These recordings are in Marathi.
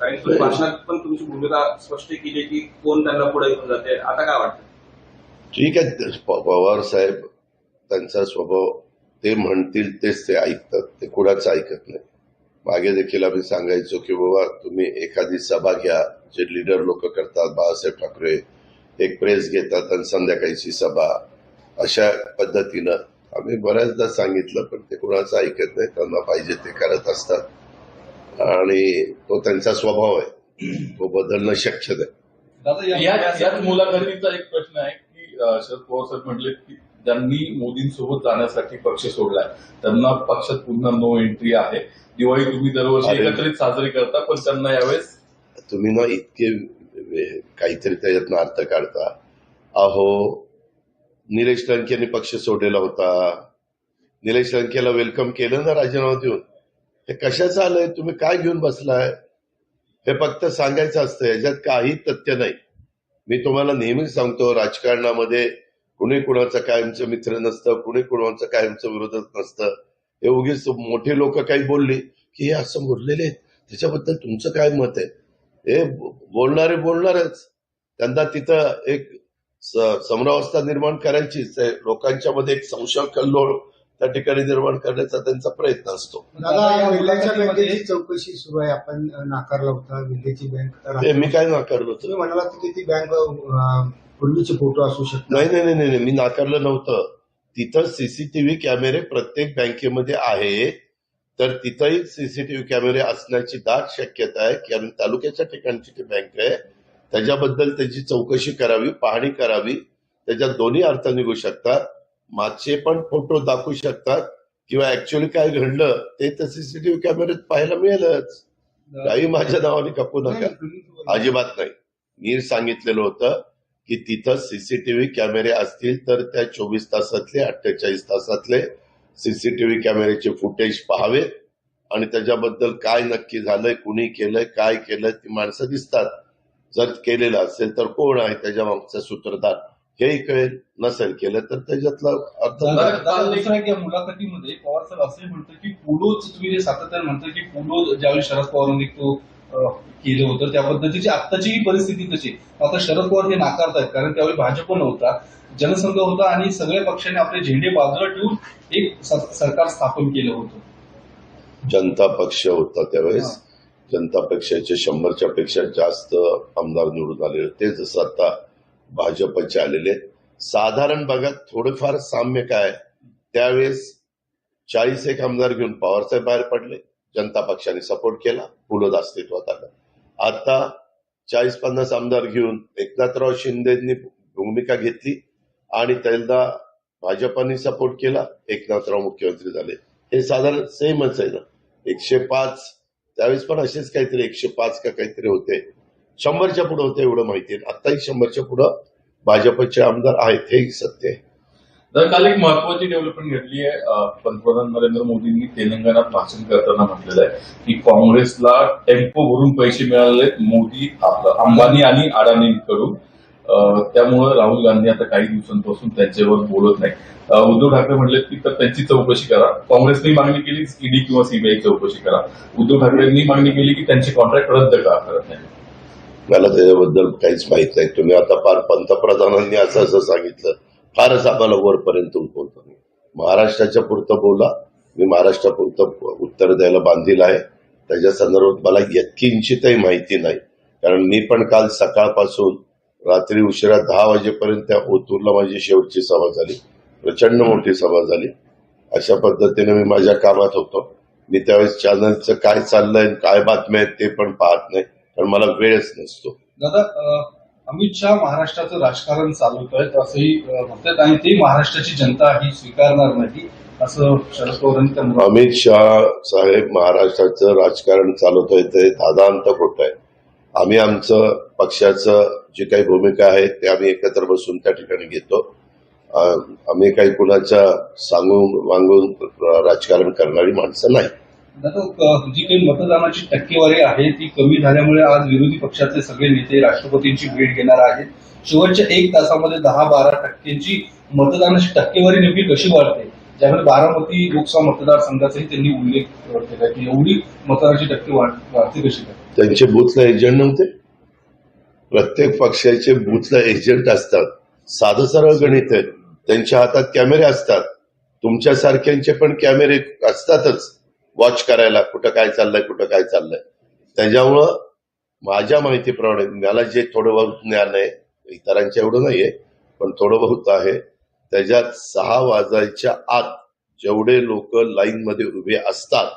कारण तुम्ही भाषणात पण तुमची भूमिका स्पष्ट केली की कोण त्यांना पुढे घेऊन जाते? आता काय वाटतं? ठीक आहे. पवार साहेब त्यांचा स्वभाव ते म्हणतील तेच ते ऐकतात. ते कुणाचं ऐकत नाही. मागे देखील आम्ही सांगायचो की बाबा तुम्ही एखादी सभा घ्या जे लीडर लोक करतात बाळासाहेब ठाकरे एक प्रेस घेतात आणि संध्याकाळची सभा. अशा पद्धतीनं आम्ही बऱ्याचदा सांगितलं पण ते कुणाचं ऐकत नाही. त्यांना पाहिजे ते करत असतात. आणि तो त्यांचा स्वभाव आहे. तो बदलणं शक्य या- याच मुलाखतीचा एक प्रश्न आहे की शरद पवार साहेब म्हटले की ज्यांनी मोदींसोबत जाण्यासाठी पक्ष सोडलाय त्यांना पक्षात पुन्हा नो एंट्री आहे. दिवाळी तुम्ही दरवर्षी. एकत्रित साजरी करता पण त्यांना यावेळेस तुम्ही ना इतके काहीतरी त्याच्यातनं अर्थ काढता. अहो निलेश लंकेने पक्ष सोडलेला होता. निलेश लंकेला वेलकम केलं ना राजीनामा देऊन? हे कशाचं आलंय? तुम्ही काय घेऊन बसलाय? हे फक्त सांगायचं असतं याच्यात काही तथ्य नाही. मी तुम्हाला नेहमीच सांगतो राजकारणामध्ये कुणी कुणाचं कायमचं मित्र नसतं कुणी कुणाचं कायमचं विरोधक नसतं. हे उगीच मोठे लोक काही बोलली की हे असं बोललेले आहेत त्याच्याबद्दल तुमचं काय मत आहे? हे बोलणारे बोलणारच. त्यांना तिथं एक समरावस्था निर्माण करायचीच आहे. लोकांच्या मध्ये एक संशय कल्लोळ त्या ठिकाणी निर्माण करण्याचा त्यांचा प्रयत्न असतो. दादा या विद्याच्या मुलाखतीमध्ये बँकेची चौकशी सुरू आहे. आपण नाकारला होता विद्याची बँक. मी काय नाकारलं होतं? म्हणाला की ती बँक पूर्वीचे फोटो असू शकतात. नाही नाही नाही नाही. नाही, मी नाकारलं नव्हतं. तिथं सीसीटीव्ही कॅमेरे प्रत्येक बँकेमध्ये आहे. तर तिथंही सीसीटीव्ही कॅमेरे असण्याची दाट शक्यता आहे कारण तालुक्याच्या ठिकाणची ती बँक आहे. त्याच्याबद्दल त्याची चौकशी करावी पाहणी करावी. त्याच्यात दोन्ही अर्थ निघू शकतात. मागचे पण फोटो दाखवू शकतात. किंवा ऍक्च्युअली काय घडलं ते तर सीसीटीव्ही कॅमेऱ्यात पाहायला मिळेलच. काही माझ्या नावाने कापू नका. अजिबात नाही. मी सांगितलेलं होतं की तिथं सीसीटीव्ही कॅमेरे असतील तर त्या चोवीस तासातले अठ्ठेचाळीस तासातले सीसीटीव्ही कॅमेऱ्याचे फुटेज पाहावेत आणि त्याच्याबद्दल काय नक्की झालंय कुणी केलंय काय केलंय ती माणसं दिसतात. जर केलेलं असेल तर कोण आहे त्याच्या मागचा सूत्रधार? हेही कळेल नसेल केलं तर त्याच्यातला अर्थ मुलाखतीमध्ये पवार साहेब असंही म्हणतात की पुलोच तुम्ही जे सातत्याने म्हणता की पुलो ज्यावेळी शरद पवारांनी तो केलं होतं त्या पद्धतीची आत्ताची ही परिस्थिती तशी आता शरद पवार हे नाकारतायत कारण त्यावेळी भाजप नव्हता जनसंघ होता आणि सगळ्या पक्षांनी आपले झेंडे बाजूला ठेवून एक सरकार स्थापन केलं होतं. जनता पक्ष होता त्यावेळेस. जनता पक्षाचे शंभरच्या पेक्षा जास्त आमदार निवडून आलेले होते. जसं आता भाजपचे आलेले आहेत. साधारण बघा थोडेफार साम्य काय? त्यावेळेस चाळीस एक आमदार घेऊन पवारसाहेब बाहेर पडले. जनता पक्षाने सपोर्ट केला. पुलद अस्तित्वात आलं आता चाळीस पन्नास आमदार घेऊन एकनाथराव शिंदेनी भूमिका घेतली आणि त्याला भाजपाने सपोर्ट केला. एकनाथराव मुख्यमंत्री झाले. हे साधारण सेमच आहे ना. एकशे पाच त्यावेळेस पण असेच काहीतरी एकशे पाच का काहीतरी होते. शंभरच्या पुढे होते एवढं माहिती आहे. आताही शंभरच्या पुढं भाजपचे आमदार आहेत हेही सत्य आहे. तर काल एक महत्वाची डेव्हलपमेंट घडली आहे. पंतप्रधान नरेंद्र मोदींनी तेलंगणात भाषण करताना म्हटलेलं आहे की काँग्रेसला टेम्पो भरून पैसे मिळाले मोदी अंबानी आणि अडाणींकडून. अं, त्यामुळे राहुल गांधी आता काही दिवसांपासून त्यांच्यावर बोलत नाही. उद्धव ठाकरे म्हटले की तर त्यांची चौकशी करा. काँग्रेसने मागणी केली ईडी किंवा सीबीआय चौकशी करा. उद्धव ठाकरेंनी मागणी केली की त्यांचे कॉन्ट्रॅक्ट रद्द का करत नाही. मला त्याच्याबद्दल काहीच माहीत नाही. तुम्ही आता फार पंतप्रधानांनी असं असं सांगितलं. फारच आम्हाला वरपर्यंत बोलतो महाराष्ट्राच्या पुरतं बोला. मी महाराष्ट्रापुरतं उत्तर द्यायला बांधील आहे. त्याच्या संदर्भात मला यत्किंचितही माहिती नाही. कारण मी पण काल सकाळपासून रात्री उशिरा दहा वाजेपर्यंत त्या ओतूरला माझी शेवटची सभा झाली. प्रचंड मोठी सभा झाली. अशा पद्धतीने मी माझ्या कामात होतो. मी त्यावेळेस चॅनलचं काय चाललंय काय बातम्या आहेत ते पण पाहत नाही. कारण मला वेळच नसतो. दादा अमित शहा महाराष्ट्राचं राजकारण चालवत आहेत असंही म्हणतात आणि ते महाराष्ट्राची जनता ही स्वीकारणार नाही असं शरद पवारांनी अमित शहा साहेब महाराष्ट्राचं राजकारण चालवतोय ते दादांत खोट आहे आम्ही आमचं पक्षाचं जी काही भूमिका आहे ते आम्ही एकत्र बसून त्या ठिकाणी घेतो. आम्ही काही कुणाच्या सांगून वांगून राजकारण करणारी माणसं नाही. जी काही मतदानाची टक्केवारी आहे ती कमी झाल्यामुळे आज विरोधी पक्षाचे सगळे नेते राष्ट्रपतींची भेट घेणार आहेत. शेवटच्या एक तासामध्ये दहा बारा टक्क्यांची मतदानाची टक्केवारी नेमकी कशी वाढते? ज्यामध्ये बारामती लोकसभा मतदारसंघाचाही त्यांनी उल्लेख केला की एवढी मतदानाची टक्के वाढते कशी काय? त्यांचे बूथला एजंट नव्हते? प्रत्येक पक्षाचे बूथला एजंट असतात. साधं सरळ गणित आहे. त्यांच्या हातात कॅमेरे असतात. तुमच्यासारख्यांचे पण कॅमेरे असतातच. वॉच करायला कुठं काय चाललंय कुठं काय चाललंय. त्याच्यामुळं माझ्या माहितीप्रमाणे मला जे थोडं बहुत ज्ञान आहे इतरांच्या एवढं नाहीये पण थोडं बहुत आहे. त्याच्यात सहा वाजायच्या आत जेवढे लोक लाईन मध्ये उभे असतात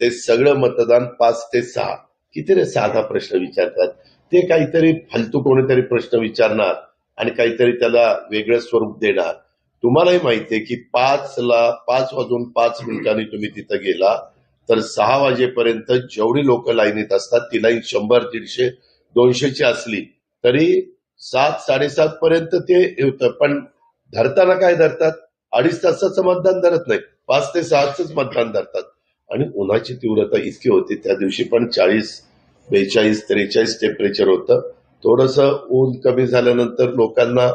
ते सगळं मतदान पाच ते सहा. किती रे साधा प्रश्न विचारतात? ते काहीतरी फालतू कोणीतरी प्रश्न विचारणार आणि काहीतरी त्याला वेगळं स्वरूप देणार. तुम्हालाही माहितीये की पाच ला पाच वाजून पाच मिनिटांनी तुम्ही तिथं गेला तर सहा वाजेपर्यंत जेवढी लोक लाईनीत असतात ती लाईन शंभर दीडशे दोनशेची असली तरी सात साडेसात पर्यंत ते होतं पण धरताना काय धरतात? अडीच तासाचं मतदान धरत नाही पाच ते सहाच मतदान धरतात. आणि उन्हाची तीव्रता इतकी होती त्या दिवशी पण चाळीस बेचाळीस त्रेचाळीस टेम्परेचर होतं. थोडस ऊन कमी झाल्यानंतर लोकांना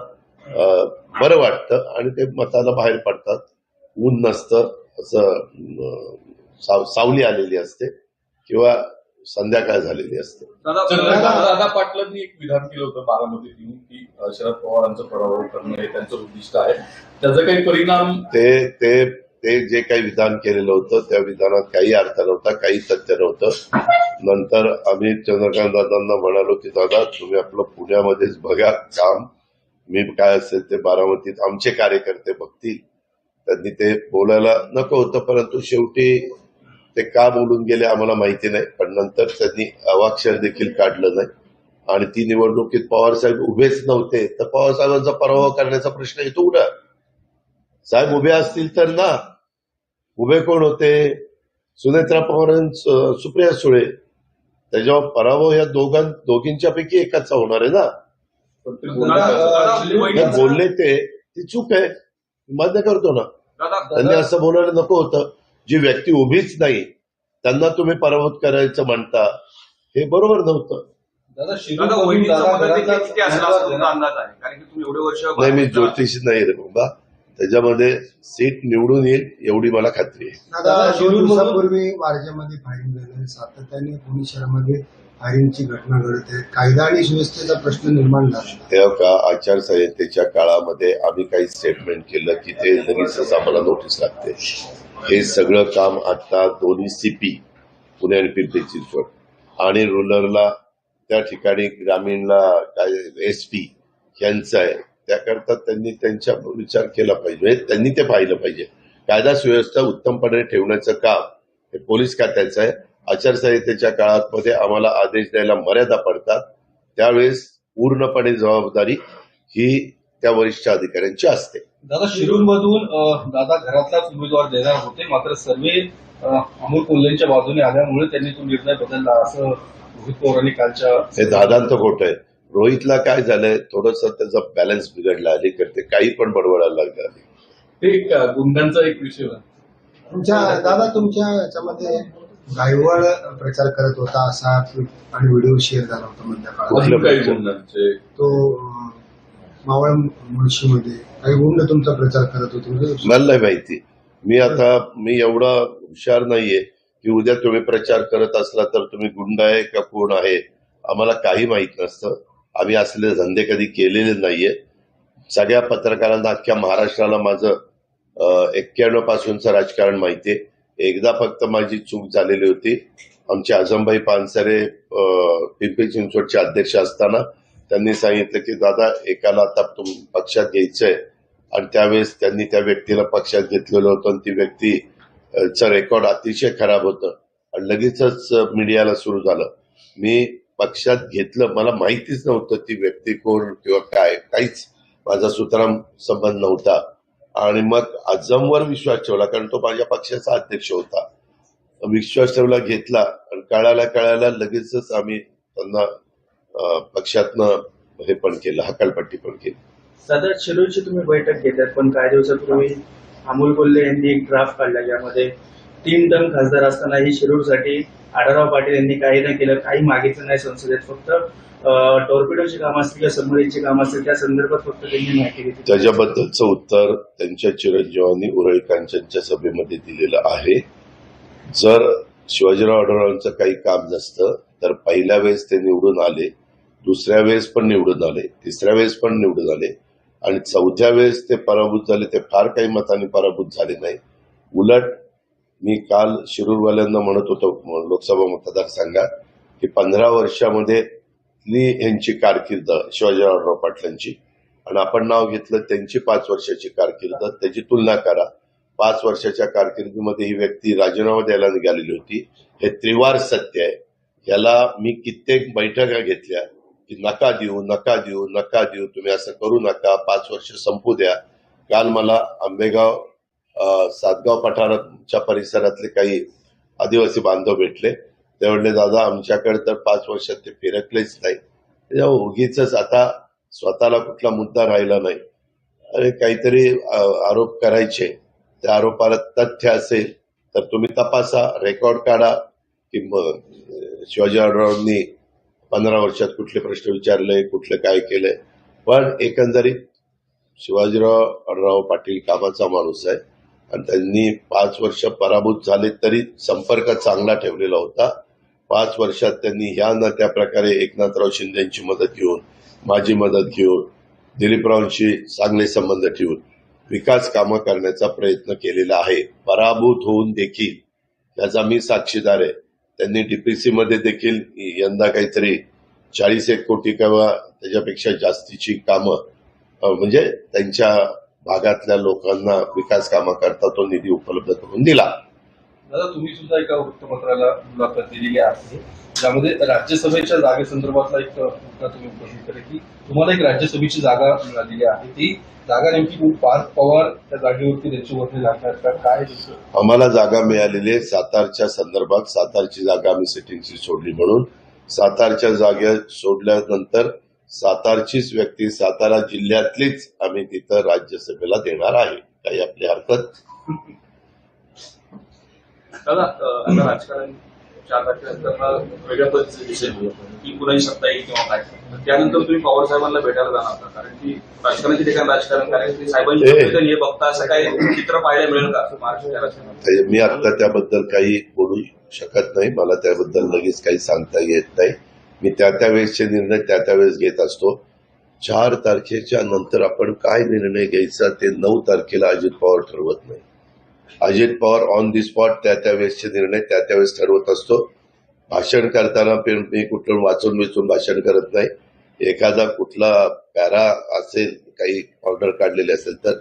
बरं वाटतं आणि ते मताला बाहेर पडतात. ऊन नसतं असं साव- सावली आलेली असते किंवा संध्याकाळ झालेली असते. दादा पाटलांनी एक विधान केलं होतं बारामतीतून की शरद पवारांचा पराभव करणं हे त्यांचं उद्दिष्ट आहे. त्याचा काही परिणाम ते ते ते जे काही विधान केलेलं होतं त्या विधानात काही अर्थ नव्हता काही सत्य नव्हतं. नंतर आम्ही चंद्रकांत दादांना म्हणालो की दादा तुम्ही आपलं पुण्यामध्येच बघा काम. मी काय असेल ते बारामतीत आमचे कार्यकर्ते बघतील. त्यांनी ते बोलायला नको होतं परंतु शेवटी ते का बोलून गेले आम्हाला माहिती नाही पण नंतर त्यांनी अवाक्षर देखील काढलं नाही. आणि ती निवडणुकीत पवारसाहेब उभेच नव्हते. तर पवारसाहेबांचा पराभव करण्याचा प्रश्न येतो कुठं साहेब उभे असतील तर ना. उभे कोण होते? सुनेत्रा पवार सुप्रिया सुळे. त्याच्यावर पराभव या दोघां दोघींच्या पैकी एकाचा होणार आहे ना. बोलले ते ती चूक आहे. मान्य करतो ना. त्यांनी असं बोलायला नको होतं. जी व्यक्ती उभीच नाही त्यांना तुम्ही पराभूत करायचं म्हणता हे बरोबर नव्हतं. दादा शिरूर दादा मधून वहिनीचा दादा मदत घरातला किती असला उमेदवार असं तुमचा देणार. अंदाज आहे कारण की तुम्ही एवढे वर्ष नाही मी ज्योतिष नाही रे बाबा. त्याच्यामध्ये सीट निवडून येईल एवढी मला खात्री आहे. दादा दोन दिवसापूर्वी फायरिंग झालं सातत्याने पुणे शहरामध्ये फायरिंगची घटना घडत आहे. कायदा आणि सुव्यवस्थेचा प्रश्न निर्माण झाला. तेव्हा का आचारसंहितेच्या काळामध्ये आम्ही काही स्टेटमेंट केलं की ते लगेचच आम्हाला नोटीस लागते. हे सगळं काम आता दोन्ही सीपी पुणे आणि पिंपरी चिंचवड. आणि रुरलला त्या ठिकाणी ग्रामीणला काय एस पी यांचं आहे. त्याकरता त्यांनी त्यांच्या विचार केला पाहिजे. त्यांनी ते पाहिलं पाहिजे. कायदा सुव्यवस्था उत्तमपणे ठेवण्याचं काम हे पोलीस खात्याचं आहे. आचारसंहितेच्या काळात मध्ये आम्हाला आदेश द्यायला मर्यादा पडतात. त्यावेळेस पूर्णपणे जबाबदारी ही त्या वरिष्ठ अधिकाऱ्यांची असते. दादा शिरूर मधून दादा घरातलाच उमेदवार देणार होते मात्र सर्वे अमोल कोल्हेंच्या बाजूने आल्यामुळे त्यांनी तो निर्णय बदलला असं रोहित पवारांनी कालच्या हे दादांत खोट आहे. रोहितला काय झालंय? थोडस त्याचा बॅलन्स बिघडला. अलीकडे काही पण बडबडायला लागलं अ, गुंडांचा एक विषय. तुमच्या दादा तुमच्या याच्यामध्ये गायवळ प्रचार करत होता असा आणि व्हिडिओ शेअर झाला होता मधल्या काळात. गुंडांचे. तो मावळ मुळशीमध्ये काही गुंड तुमचा प्रचार करत होते. मला नाही माहिती. मी आता मी एवढा हुशार नाहीये की उद्या तुम्ही प्रचार करत असला तर तुम्ही गुंड आहे का कोण आहे आम्हाला काही माहीत नसतं. आम्ही असले धंदे कधी केलेले नाहीये. सगळ्या पत्रकारांना अख्ख्या महाराष्ट्राला माझं एक्क्याण्णव पासूनचं राजकारण माहिती आहे एकदा फक्त माझी चूक झालेली होती. आमचे आझमभाई पानसरे पिंपरी चिंचवडचे अध्यक्ष असताना त्यांनी सांगितलं की दादा एकाला आता तुम पक्षात घ्यायचंय. आणि त्यावेळेस त्यांनी त्या व्यक्तीला पक्षात घेतलेलं होतं आणि ती व्यक्ती रेकॉर्ड अतिशय खराब होतं. आणि लगेचच मीडियाला सुरू झालं. मी पक्षात घेतलं. मला माहितीच नव्हतं ती व्यक्ती कोण किंवा काय. काहीच माझा सुतराम संबंध नव्हता. आणि मग अजमवर विश्वास ठेवला कारण तो माझ्या पक्षाचा अध्यक्ष होता. विश्वास ठेवला घेतला. आणि कळायला कळायला लगेचच आम्ही त्यांना पक्षातनं हे पण केलं हकालपट्टी पण केली. दादा शिरूरची तुम्ही बैठक घेतात पण काही दिवसापूर्वी अमोल कोल्हे यांनी एक ड्राफ्ट काढला ज्यामध्ये तीन टर्म खासदार असतानाही शिरूरसाठी आढळराव पाटील यांनी काही नाही केलं काही मागितलं नाही संसदेत फक्त टॉर्पिडोची कामं असतील किंवा सबमरीनची कामं असतील त्या संदर्भात फक्त त्यांनी माहिती घेतली. त्याच्याबद्दलचं उत्तर त्यांच्या चिरंजीवांनी उरळी कांचनच्या सभेमध्ये दिलेलं आहे. जर शिवाजीराव आढळरावांचं काही काम नसतं तर पहिल्या वेळेस ते निवडून आले दुसऱ्या वेळेस पण निवडून आले तिसऱ्या वेळेस पण निवडून आले आणि चौथ्या वेळेस ते पराभूत झाले ते फार काही मताने पराभूत झाले नाही. उलट मी काल शिरूरवाल्यांना म्हणत होतो लोकसभा मतदारसंघात की पंधरा वर्षामध्ये यांची कारकीर्द शिवाजीरावराव पाटलांची आणि आपण नाव घेतलं त्यांची पाच वर्षाची कारकीर्द त्याची तुलना करा. पाच वर्षाच्या कारकिर्दीमध्ये ही व्यक्ती राजीनामा द्यायला निघालेली होती. हे त्रिवार सत्य आहे. याला मी कित्येक बैठका घेतल्या. की नका देऊ नका देऊ नका देऊ. तुम्ही असं करू नका. पाच वर्ष संपू द्या. काल मला आंबेगाव सातगाव पठाराच्या परिसरातले काही आदिवासी बांधव भेटले. ते म्हणले दादा आमच्याकडे तर पाच वर्षात ते फिरकलेच नाही. त्याच्यामुळे उगीच आता स्वतःला कुठला मुद्दा राहिला नाही. अरे काहीतरी आरोप करायचे. त्या आरोपाला तथ्य असेल तर तुम्ही तपासा रेकॉर्ड काढा. की मग शिवाजीरावांनी पंधरा वर्षात कुठले प्रश्न विचारले कुठले काय केले पण एकंदरीत शिवाजीराव राव पाटील कामाचा माणूस आहे. आणि त्यांनी पाच वर्ष पराभूत झाले तरी संपर्क चांगला ठेवलेला होता. पाच वर्षात त्यांनी ह्या ना त्या प्रकारे एकनाथराव शिंदेची मदत घेऊन माझी मदत घेऊन दिलीपरावांशी चांगले संबंध ठेवून विकास कामं करण्याचा प्रयत्न केलेला आहे. पराभूत होऊन देखील त्याचा मी साक्षीदार आहे. त्यांनी डीपीसी मध्ये देखील यंदा काहीतरी चाळीस एक कोटी किंवा त्याच्यापेक्षा जास्तीची कामं म्हणजे त्यांच्या भागातल्या लोकांना विकास कामाकरता तो निधी उपलब्ध करून दिला. दादा तुम्ही सुद्धा एका वृत्तपत्राला मुलाखत दिलेली आहे. ज्यामध्ये राज्यसभेच्या जागेसंदर्भातला एक मुद्दा तुम्ही उपस्थित केला की तुम्हाला एक राज्यसभेची जागा मिळालेली आहे. ती जागा नेमकी पार्थ पवार त्या जागेवरती त्यांची वरती लागणार का? काय आम्हाला जागा मिळालेली आहे. सातारच्या संदर्भात सातारची जागा आम्ही सिटिंगची सोडली म्हणून. सातारच्या जागे सोडल्यानंतर सातारचीच व्यक्ती सातारा जिल्ह्यातलीच आम्ही तिथं राज्यसभेला देणार आहे. काही आपली हरकत दादा अं, आता राजकारण चार तारखेनंतर वेगळ्या पद्धतीचे दिसेल की कुणाची सत्ता येईल किंवा काय? तर त्यानंतर तुम्ही पवार साहेबांना भेटायला जाणार का? कारण की राजकारणाचे ठिकाण राजकारण कारण की साहेबांची ए. भूमिका हे बघता असं काही चित्र पाहायला मिळेल का? महाराष्ट्राच्या राजकारणात मी आता त्याबद्दल काही बोलू शकत नाही. मला त्याबद्दल लगेच काही सांगता येत नाही. मी त्या त्या वेळेसचे निर्णय त्या त्या वेळेस घेत असतो. चार तारखेच्या नंतर आपण काय निर्णय घ्यायचा ते नऊ तारखेला अजित पवार ठरवत नाही. Ajit Pawar on the spot त्या त्या वेळेसचे निर्णय त्या त्या वेळेस ठरवत असतो. भाषण करताना मी कुठलं वाचून विचून भाषण करत नाही. एखादा कुठला पॅरा असेल काही ऑर्डर काढलेली असेल तर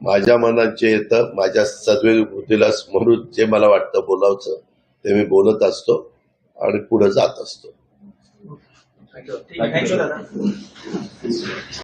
माझ्या मनात जे येतं माझ्या सद्विभूतीला बुद्धीला स्मरून जे मला वाटतं बोलावचं ते मी बोलत असतो आणि पुढे जात असतो. थँक्यू दादा.